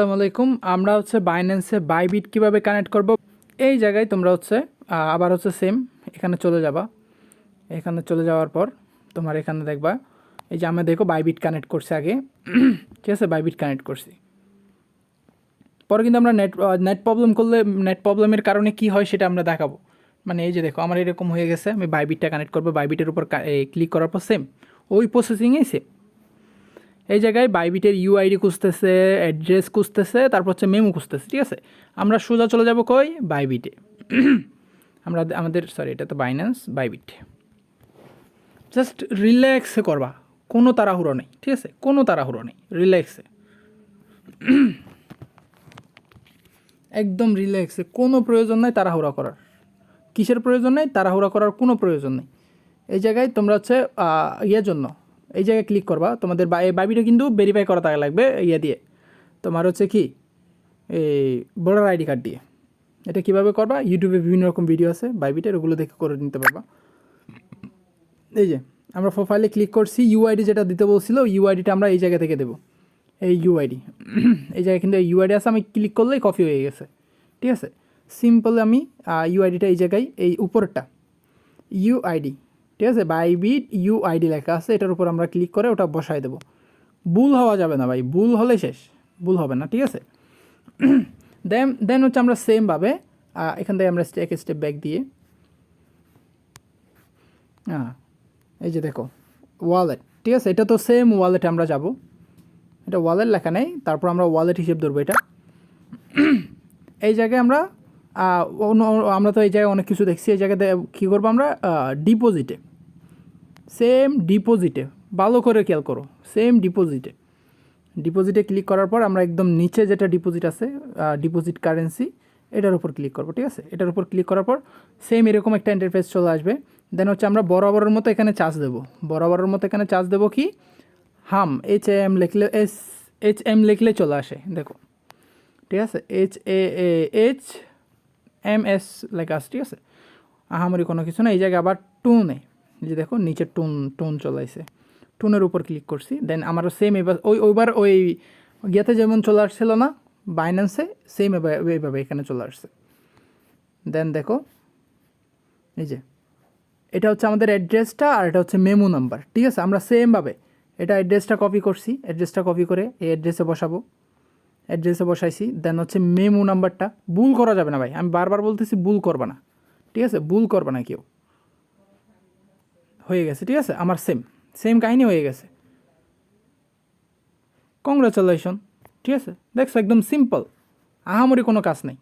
আসসালামু আলাইকুম। আমরা হচ্ছে বাইন্যান্সে বাইবিট কীভাবে কানেক্ট করব? এই জায়গায় তোমরা হচ্ছে আবার হচ্ছে সেম এখানে চলে যাবা। এখানে চলে যাওয়ার পর তোমার এখানে দেখবা, এই যে আমরা দেখো বাইবিট কানেক্ট করছে আগে। ঠিক আছে? বাইবিট কানেক্ট করছি। পরে কিন্তু আমরা নেট নেট প্রবলেম করলে নেট প্রবলেমের কারণে কি হয় সেটা আমরা দেখাবো। মানে এই যে দেখো, আমার এরকম হয়ে গেছে, আমি বাইবিটটা কানেক্ট করব। বাইবিটের উপর ক্লিক করার পর সেম ওই প্রসেসিংয়েই সেম এই জায়গায় বাইবিটের ইউআইডি খুঁজতেছে অ্যাড্রেস খুঁজতেছে, তারপর হচ্ছে মেমো খুঁজতেছে, ঠিক আছে? আমরা সোজা চলে যাব কই? বাইবিটে আমরা আমাদের সরি এটা তো বাইন্যান্স বাইবিট জাস্ট রিল্যাক্সে করবা। কোনো তাড়াহুড়ো নেই, ঠিক আছে? কোনো তাড়াহুড়ো নেই রিল্যাক্সে একদম রিল্যাক্সে কোনো প্রয়োজন নাই তাড়াহুড়া করার। কিসের প্রয়োজন নেই? তাড়াহুড়া করার কোনো প্রয়োজন নেই। এই জায়গায় তোমরা হচ্ছে ইয়ের জন্য এই জায়গায় ক্লিক করবা, তোমাদের এই বাইবিটা কিন্তু ভেরিফাই করা থাকা লাগবে ইয়ে দিয়ে। তোমার হচ্ছে কি, এই ভোটার আইডি কার্ড দিয়ে। এটা কীভাবে করবা? ইউটিউবে বিভিন্ন রকম ভিডিও আছে বাইবিটের ওগুলো দেখে করে নিতে পারবা। এই যে, আমরা প্রোফাইলে ক্লিক করছি ইউআইডি যেটা দিতে বলছিল ইউআইডিটা আমরা এই জায়গা থেকে দেবো। এই ইউআইডি এই জায়গায় কিন্তু ইউআইডি আছে, আমি ক্লিক করলেই কপি হয়ে গেছে। ঠিক আছে? সিম্পল আমি ইউআইডিটা এই জায়গায়, এই উপরটা ইউআইডি ঠিক আছে? বাইবিট ইউআইডি লেখা আছে, এটার উপর আমরা ক্লিক করে ওটা বসাই দেবো। ভুল হওয়া যাবে না ভাই, ভুল হলে শেষ, ভুল হবে না, ঠিক আছে? দেন দেন হচ্ছে আমরা সেমভাবে এখান থেকে আমরা এক স্টেপ ব্যাক দিয়ে হ্যাঁ এই যে দেখো ওয়ালেট ঠিক আছে? এটা তো সেম ওয়ালেটে আমরা যাব। এটা ওয়ালেট লেখা নেই, তারপর আমরা ওয়ালেট হিসেব ধরবো এটা। এই জায়গায় আমরা আমরা তো এই জায়গায় অনেক কিছু দেখছি, এই জায়গাতে কী করব আমরা? ডিপোজিটে সেম ডিপোজিটে ভালো করে খেয়াল করো। সেম ডিপোজিটে ডিপোজিটে ক্লিক করার পর আমরা একদম নিচে যেটা ডিপোজিট আছে ডিপোজিট কারেন্সি এটার উপর ক্লিক করব, ঠিক আছে? এটার উপর ক্লিক করার পর সেম এরকম একটা ইন্টারফেস চলে আসবে। দেন হচ্ছে আমরা বরাবরের মতো এখানে চার্জ দেবো। বরাবরের মতো এখানে চার্জ দেবো কি? হাম এইচ এম লিখলে এস এইচ এম লিখলে চলে আসে, দেখো। ঠিক আছে? H A H M S লেখা আছে, ঠিক আছে? আহামরি কোনো কিছু না এই জায়গায় আবার টুনে যে দেখো নিচে টুন টুন চলাইছে। টোনের উপর ক্লিক করছি। দেন আমারও সেম এবার, ওই, ওইবার ওই গিয়াতে যেমন চলে আসছিল না বাইন্যান্সে সেম এইভাবে এখানে চলে আসছে। দেন দেখো, এই যে, এটা হচ্ছে আমাদের অ্যাড্রেসটা আর এটা হচ্ছে মেমো নাম্বার ঠিক আছে? আমরা সেমভাবে এটা অ্যাড্রেসটা কপি করছি অ্যাড্রেসটা কপি করে এই অ্যাড্রেসে বসাবো। অ্যাড্রেসে বসাইছি দেন হচ্ছে মেমো নাম্বারটা ভুল করা যাবে না ভাই, আমি বারবার বলতেছি ভুল করবা না, ঠিক আছে? ভুল করবা না কেউ। হয়ে গেছে, ঠিক আছে? আমার সেম সেম কাহিনী হয়ে গেছে। কংগ্রাচুলেশন ঠিক আছে? দেখছ, একদম সিম্পল আহামরি কোনো কাজ নেই।